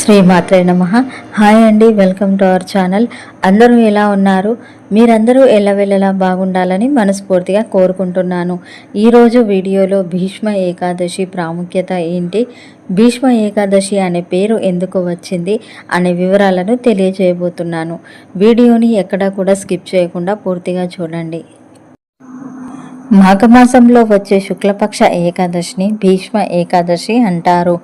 శ్రీమాత్రే నమ. హాయ్ అండి వెల్కమ్ టు అవర్ ఛానల్. అందరూ ఎలా ఉన్నారు? మీరందరూ ఎల్లవెల్లలా బాగుండాలని మనస్ఫూర్తిగా కోరుకుంటున్నాను. ఈరోజు వీడియోలో భీష్మ ఏకాదశి ప్రాముఖ్యత ఏంటి? భీష్మ ఏకాదశి అనే పేరు ఎందుకు వచ్చింది? అనే వివరాలను తెలియజేయబోతున్నాను. వీడియోని ఎక్కడా కూడా స్కిప్ చేయకుండా పూర్తిగా చూడండి. మాఘమాసంలో వచ్చే శుక్లపక్ష ఏకాదశిని భీష్మ ఏకాదశి అంటారు.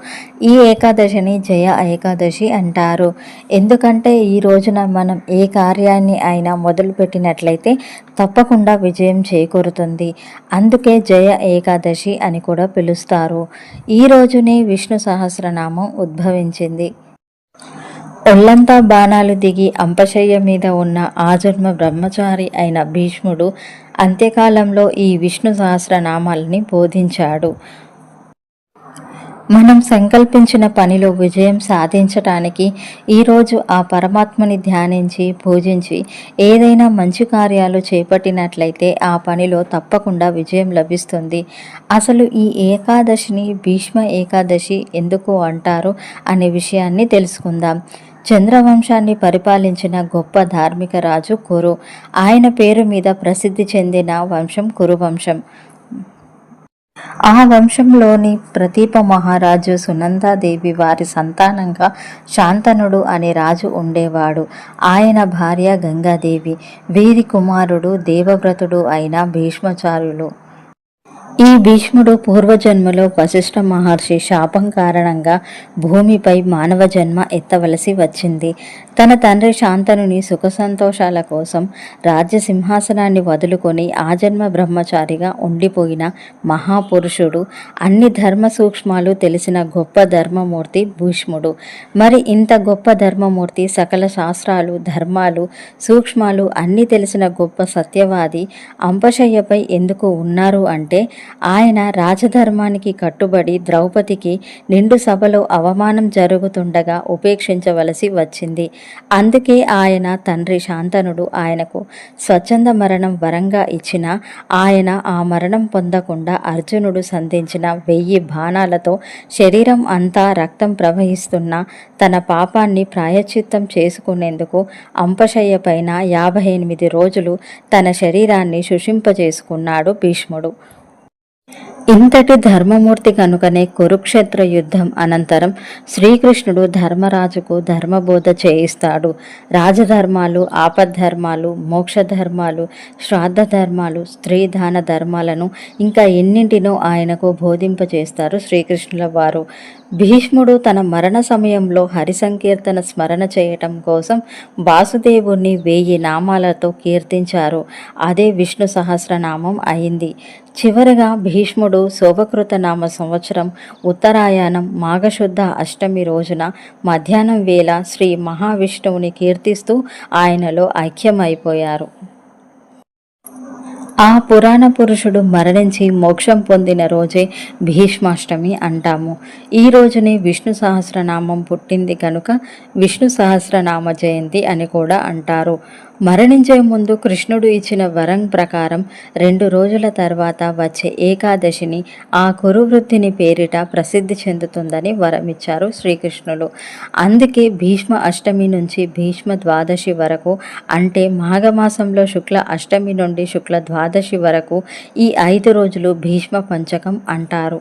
ఈ ఏకాదశిని జయ ఏకాదశి అంటారు. ఎందుకంటే ఈ రోజున మనం ఏ కార్యాన్ని అయినా మొదలుపెట్టినట్లయితే తప్పకుండా విజయం చేకూరుతుంది. అందుకే జయ ఏకాదశి అని కూడా పిలుస్తారు. ఈ రోజునే విష్ణు సహస్రనామం ఉద్భవించింది. ఒళ్ళంతా బాణాలు దిగి అంపశయ్య మీద ఉన్న ఆజన్మ బ్రహ్మచారి అయిన భీష్ముడు అంత్యకాలంలో ఈ విష్ణు సహస్రనామాలని బోధించాడు. మనం సంకల్పించిన పనిలో విజయం సాధించటానికి ఈరోజు ఆ పరమాత్మని ధ్యానించి పూజించి ఏదైనా మంచి కార్యాలు చేపట్టినట్లయితే ఆ పనిలో తప్పకుండా విజయం లభిస్తుంది. అసలు ఈ ఏకాదశిని భీష్మ ఏకాదశి ఎందుకు అంటారు అనే విషయాన్ని తెలుసుకుందాం. చంద్రవంశాన్ని పరిపాలించిన గొప్ప ధార్మిక రాజు కురు. ఆయన పేరు మీద ప్రసిద్ధి చెందిన వంశం కురువంశం. ఆ వంశంలోని ప్రదీప మహారాజు సునందాదేవి వారి సంతానంగా శాంతనుడు అనే రాజు ఉండేవాడు. ఆయన భార్య గంగాదేవి. వీరి కుమారుడు దేవవ్రతుడు అయిన భీష్మచారులు ఈ భీష్ముడు పూర్వజన్మలో వశిష్ఠ మహర్షి శాపం కారణంగా భూమిపై మానవ జన్మ ఎత్తవలసి వచ్చింది. తన తండ్రి శాంతనుని సుఖ సంతోషాల కోసం రాజ్యసింహాసనాన్ని వదులుకొని ఆజన్మ బ్రహ్మచారిగా ఉండిపోయిన మహాపురుషుడు అన్ని ధర్మ సూక్ష్మాలు తెలిసిన గొప్ప ధర్మమూర్తి భీష్ముడు. మరి ఇంత గొప్ప ధర్మమూర్తి సకల శాస్త్రాలు ధర్మాలు సూక్ష్మాలు అన్నీ తెలిసిన గొప్ప సత్యవాది అంపశయ్యపై ఎందుకు ఉన్నారు అంటే ఆయన రాజధర్మానికి కట్టుబడి ద్రౌపదికి నిండు సభలో అవమానం జరుగుతుండగా ఉపేక్షించవలసి వచ్చింది. అందుకే ఆయన తండ్రి శాంతనుడు ఆయనకు స్వచ్ఛంద మరణం వరంగా ఇచ్చిన ఆయన ఆ మరణం పొందకుండా అర్జునుడు సంధించిన వెయ్యి బాణాలతో శరీరం అంతా రక్తం ప్రవహిస్తున్న తన పాపాన్ని ప్రాయచిత్తం చేసుకునేందుకు అంపశయ్య పైన యాభై ఎనిమిది రోజులు తన శరీరాన్ని శుషింపజేసుకున్నాడు భీష్ముడు. ఇంతటి ధర్మమూర్తి కనుకనే కురుక్షేత్ర యుద్ధం అనంతరం శ్రీకృష్ణుడు ధర్మరాజుకు ధర్మబోధ చేయిస్తాడు. రాజధర్మాలు ఆపద్ధర్మాలు మోక్షధర్మాలు శ్రాద్ధ ధర్మాలు స్త్రీ దాన ధర్మాలను ఇంకా ఎన్నింటినో ఆయనకు బోధింపజేస్తారు శ్రీకృష్ణుల వారు. భీష్ముడు తన మరణ సమయంలో హరి సంకీర్తన స్మరణ చేయటం కోసం వాసుదేవుణ్ణి వెయ్యి నామాలతో కీర్తించారు. అదే విష్ణు సహస్రనామం అయింది. చివరగా భీష్ముడు శోభకృత నామ సంవత్సరం ఉత్తరాయణం మాఘశుద్ధ అష్టమి రోజున మధ్యాహ్నం వేళ శ్రీ మహావిష్ణువుని కీర్తిస్తూ ఆయనలో ఐక్యమైపోయారు. ఆ పురాణ పురుషుడు మరణించి మోక్షం పొందిన రోజే భీష్మాష్టమి అంటాము. ఈ రోజునే విష్ణు సహస్రనామం పుట్టింది కనుక విష్ణు సహస్రనామ జయంతి అని కూడా అంటారు. మరణించే ముందు కృష్ణుడు ఇచ్చిన వరం ప్రకారం రెండు రోజుల తర్వాత వచ్చే ఏకాదశిని ఆ కురువృత్తిని పేరిట ప్రసిద్ధి చెందుతుందని వరమిచ్చారు శ్రీకృష్ణులు. అందుకే భీష్మ అష్టమి నుంచి భీష్మ ద్వాదశి వరకు అంటే మాఘమాసంలో శుక్ల అష్టమి నుండి శుక్ల ద్వాదశి వరకు ఈ ఐదు రోజులు భీష్మ పంచకం అంటారు.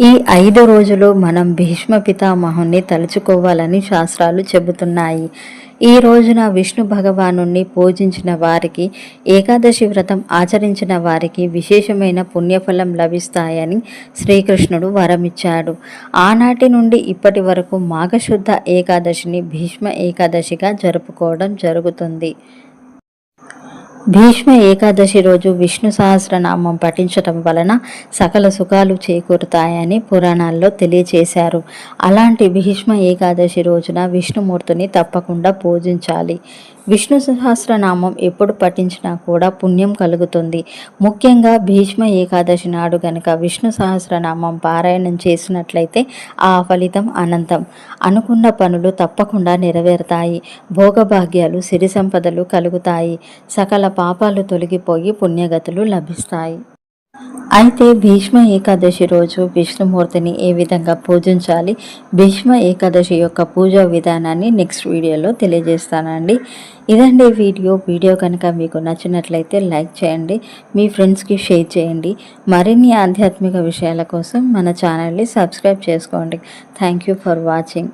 ఈ ఐదు రోజులు మనం భీష్మ పితామహుణ్ణి తలుచుకోవాలని శాస్త్రాలు చెబుతున్నాయి. ఈ రోజున విష్ణు భగవాను పూజించిన వారికి ఏకాదశి వ్రతం ఆచరించిన వారికి విశేషమైన పుణ్యఫలం లభిస్తాయని శ్రీకృష్ణుడు వరమిచ్చాడు. ఆనాటి నుండి ఇప్పటి వరకు మాఘశుద్ధ ఏకాదశిని భీష్మ ఏకాదశిగా జరుపుకోవడం జరుగుతుంది. భీష్మ ఏకాదశి రోజు విష్ణు సహస్రనామం పఠించటం వలన సకల సుఖాలు చేకూరుతాయని పురాణాల్లో తెలియచేశారు. అలాంటి భీష్మ ఏకాదశి రోజున విష్ణుమూర్తిని తప్పకుండా పూజించాలి. విష్ణు సహస్రనామం ఎప్పుడు పఠించినా కూడా పుణ్యం కలుగుతుంది. ముఖ్యంగా భీష్మ ఏకాదశి నాడు గనక విష్ణు సహస్రనామం పారాయణం చేసినట్లయితే ఆ ఫలితం అనంతం. అనుకున్న పనులు తప్పకుండా నెరవేరుతాయి. భోగభాగ్యాలు సిరి సంపదలు కలుగుతాయి. సకల పాపాలు తొలగిపోయి పుణ్యగతులు లభిస్తాయి. అయితే భీష్మ ఏకాదశి రోజు విష్ణుమూర్తిని ఏ విధంగా పూజించాలి? భీష్మ ఏకాదశి యొక్క పూజా విధానాన్ని నెక్స్ట్ వీడియోలో తెలియజేస్తానండి. ఇదండి వీడియో. వీడియో కనుక మీకు నచ్చినట్లయితే లైక్ చేయండి మీ ఫ్రెండ్స్కి షేర్ చేయండి. మరిన్ని ఆధ్యాత్మిక విషయాల కోసం మన ఛానల్ని సబ్స్క్రైబ్ చేసుకోండి. Thank you for watching